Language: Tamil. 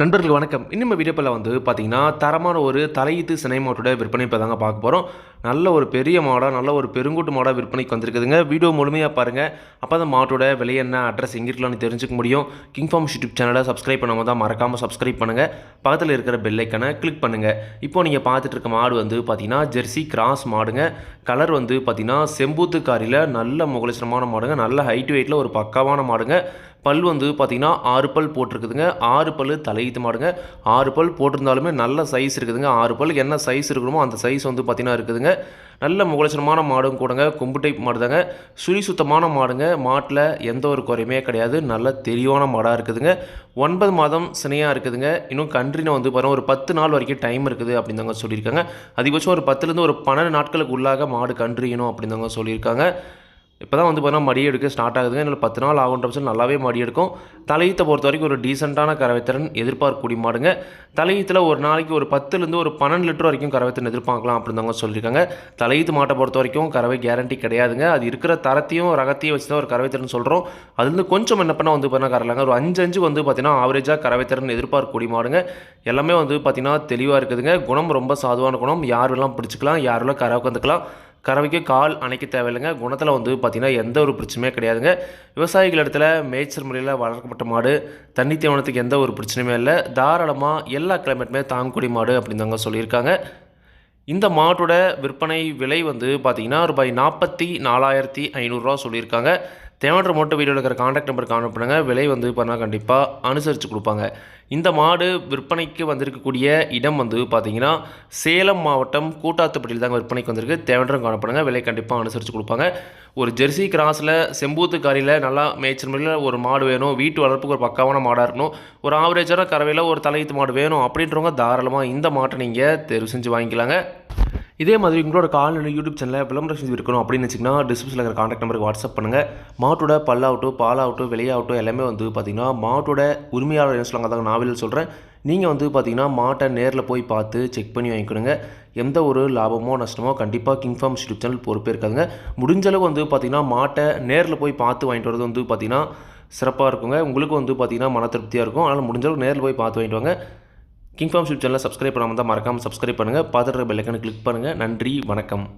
நண்பர்கள் வணக்கம். இன்னும் வீடியோப்பில் வந்து பார்த்தீங்கன்னா தரமான ஒரு தலையீத்து சினை மாட்டோட விற்பனை இப்போ தாங்க பார்க்க போகிறோம் நல்ல ஒரு பெரிய மாடாக நல்ல ஒரு பெருங்கூட்டு மாடாக விற்பனைக்கு வந்திருக்குதுங்க. வீடியோ முழுமையாக பாருங்கள் அப்போ அந்த மாட்டோட விலை என்ன அட்ரஸ் எங்கே இருக்கலாம்னு தெரிஞ்சுக்க முடியும். கிங் ஃபார்ம் யூடியூப் சேனலை சப்ஸ்கிரைப் பண்ணாமல் தான் மறக்காமல் சப்ஸ்கிரைப் பண்ணுங்கள் பக்கத்தில் இருக்கிற பெல் கிளிக் பண்ணுங்கள் இப்போ நீங்கள் பார்த்துட்டு இருக்க மாடு வந்து பார்த்தீங்கன்னா ஜெர்சி கிராஸ் மாடுங்க. கலர் வந்து பார்த்தீங்கன்னா செம்பூத்து காரியில் நல்ல முகலட்சணமான மாடுங்க. நல்ல ஹைட் வெயிட்டில் ஒரு பக்காவான மாடுங்க. பல் வந்து பார்த்தீங்கன்னா ஆறு பல் போட்டிருக்குதுங்க. ஆறு பல் தலையீத்து மாடுங்க. ஆறு பல் போட்டிருந்தாலுமே நல்ல சைஸ் இருக்குதுங்க. ஆறு பல் என்ன சைஸ் இருக்கணுமோ அந்த சைஸ் வந்து பார்த்தீங்கன்னா இருக்குதுங்க. நல்ல முகலட்சணமான மாடும் கூடங்க. கொம்பு டைப் மாடு தாங்க சுழி சுத்தமான மாடுங்க. மாட்டில் எந்த ஒரு குறையுமே கிடையாது. நல்ல தெளிவான மாடாக இருக்குதுங்க. ஒன்பது மாதம் சினையாக இருக்குதுங்க. இன்னும் கன்றினை வந்து பாருங்கள் ஒரு பத்து நாள் வரைக்கும் டைம் இருக்குது அப்படின்னு தாங்க சொல்லியிருக்காங்க. அதிகபட்சம் ஒரு பத்துலேருந்து ஒரு பன்னெண்டு நாட்களுக்கு உள்ளாக மாடு கன்றியணும் அப்படின்னு தாங்க சொல்லியிருக்காங்க. இப்போ தான் வந்து பார்த்தீங்கன்னா மடி எடுக்க ஸ்டார்ட் ஆகுதுங்க. இன்னும் பத்து நாள் ஆகுன்ற பட்சம் நல்லாவே மடி எடுக்கும். தலையீத்தை பொறுத்த வரைக்கும் ஒரு டீசெண்டான கறவைத்திறன் எதிர்பார்க்கக்கூடிய மாடுங்க. தலையீத்தில் ஒரு நாளைக்கு ஒரு பத்துலேருந்து ஒரு பன்னெண்டு லிட்டர் வரைக்கும் கறவைத்திறன் எதிர்பார்க்கலாம் அப்படின்னு தாங்க சொல்லியிருக்காங்க. தலையீத்து மாட்டை பொறுத்த வரைக்கும் கறவை கேரண்டி கிடையாதுங்க. அது இருக்கிற தரத்தையும் ரகத்தையும் வச்சு தான் ஒரு கறவைத்திறன் சொல்கிறோம் அதுலேருந்து கொஞ்சம் என்ன பண்ணால் வந்து பார்த்தீங்கன்னா கறலாங்க ஒரு அஞ்சு அஞ்சு வந்து பார்த்தீங்கன்னா ஆவரேஜாக கறவைத்திறன் எதிர்பார்க்கக்கூடிய மாடுங்க. எல்லாமே வந்து பார்த்தீங்கன்னா தெளிவாக இருக்குதுங்க. குணம் ரொம்ப சாதுவான குணம். யாரெல்லாம் பிடிச்சிக்கலாம். யாரெல்லாம் கறவை கந்துக்கலாம் கறவைக்கு கால் அணைக்க தேவையில்லைங்க. குணத்தில் வந்து பார்த்திங்கன்னா எந்த ஒரு பிரச்சனையுமே கிடையாதுங்க. விவசாயிகள் இடத்துல மேய்ச்சல் முறையில் வளர்க்கப்பட்ட மாடு தண்ணி தேவனத்துக்கு எந்த ஒரு பிரச்சனையுமே இல்லை. தாராளமாக எல்லா கிளைமேட்டுமே தாங்கக்கூடிய மாடு அப்படின்னு தாங்க சொல்லியிருக்காங்க. இந்த மாட்டோட விற்பனை விலை வந்து பார்த்திங்கன்னா ரூபாய் நாற்பத்தி நாலாயிரத்தி ஐநூறுரூவா சொல்லியிருக்காங்க. தேவையான மோட்டோ வீடியோவில் இருக்கிற காண்டாக்ட் நம்பருக்கு அனுப்புனுங்க விலை வந்து பண்ணால் கண்டிப்பாக அனுசரித்து கொடுப்பாங்க. இந்த மாடு விற்பனைக்கு வந்திருக்கக்கூடிய இடம் வந்து பார்த்தீங்கன்னா சேலம் மாவட்டம் கூட்டாத்துப்பட்டியில் தாங்க விற்பனைக்கு வந்திருக்கு. தேவையான காணப்படுங்க விலை கண்டிப்பாக அனுசரித்து கொடுப்பாங்க. ஒரு ஜெர்சி கிராஸில் செம்பூத்து காரியில் நல்லா மேய்ச்சல் முறையில் ஒரு மாடு வேணும். வீட்டு வளர்ப்புக்கு ஒரு பக்காவான மாடாக இருக்கணும். ஒரு ஆவரேஜான கறவையில் ஒரு தலையீத்து மாடு வேணும் அப்படின்றவங்க தாராளமாக இந்த மாட்டை நீங்கள் தேர்வு செஞ்சு வாங்கிக்கலாங்க. இதே மாதிரி உங்களோட காலநிலை யூடியூப் சேனலில் விளம்பரம் செஞ்சு இருக்கணும் அப்படின்னு வச்சிங்கன்னா டிஸ்கிரிப்ஷனில் இருக்கிற காண்டாக்ட் நம்பருக்கு வாட்ஸ்அப் பண்ணுங்கள் மாட்டோட பல்லாகட்டும் பாலாகட்டும் விலையாகட்டும் எல்லாமே வந்து பார்த்திங்கன்னா மாட்டோட உரிமையாளர் என்ன சொல்லுவாங்க அதான் நாவலில் சொல்கிறேன் நீங்கள் வந்து பார்த்திங்கன்னா மாட்டை நேரில் போய் பார்த்து செக் பண்ணி வாங்கிக்கணுங்க. எந்த ஒரு லாபமோ நஷ்டமோ கண்டிப்பாக கிங்ஃபார்ம் யூடியூப் சேனல் பொறுப்பே இருக்காதுங்க. முடிஞ்சளவு வந்து பார்த்திங்கன்னா மாட்டை நேரில் போய் பார்த்து வாங்கிட்டு வரது வந்து பார்த்திங்கன்னா சிறப்பாக இருக்குங்க. உங்களுக்கு வந்து பார்த்திங்கன்னா மன திருப்தியாக இருக்கும். அதனால் முடிஞ்சளவு நேரில் போய் பார்த்து வாங்கிட்டு வாங்க. கிங் ஃபார்ம் ஷிப் சேனலை சப்ஸ்கிரைப் பண்ணாமல் தான் மறக்காமல் சப்ஸ்கிரைப் பண்ணுங்கள் பார்த்துட்டு பெல்லைக்கனை கிளிக் பண்ணுங்கள் நன்றி வணக்கம்.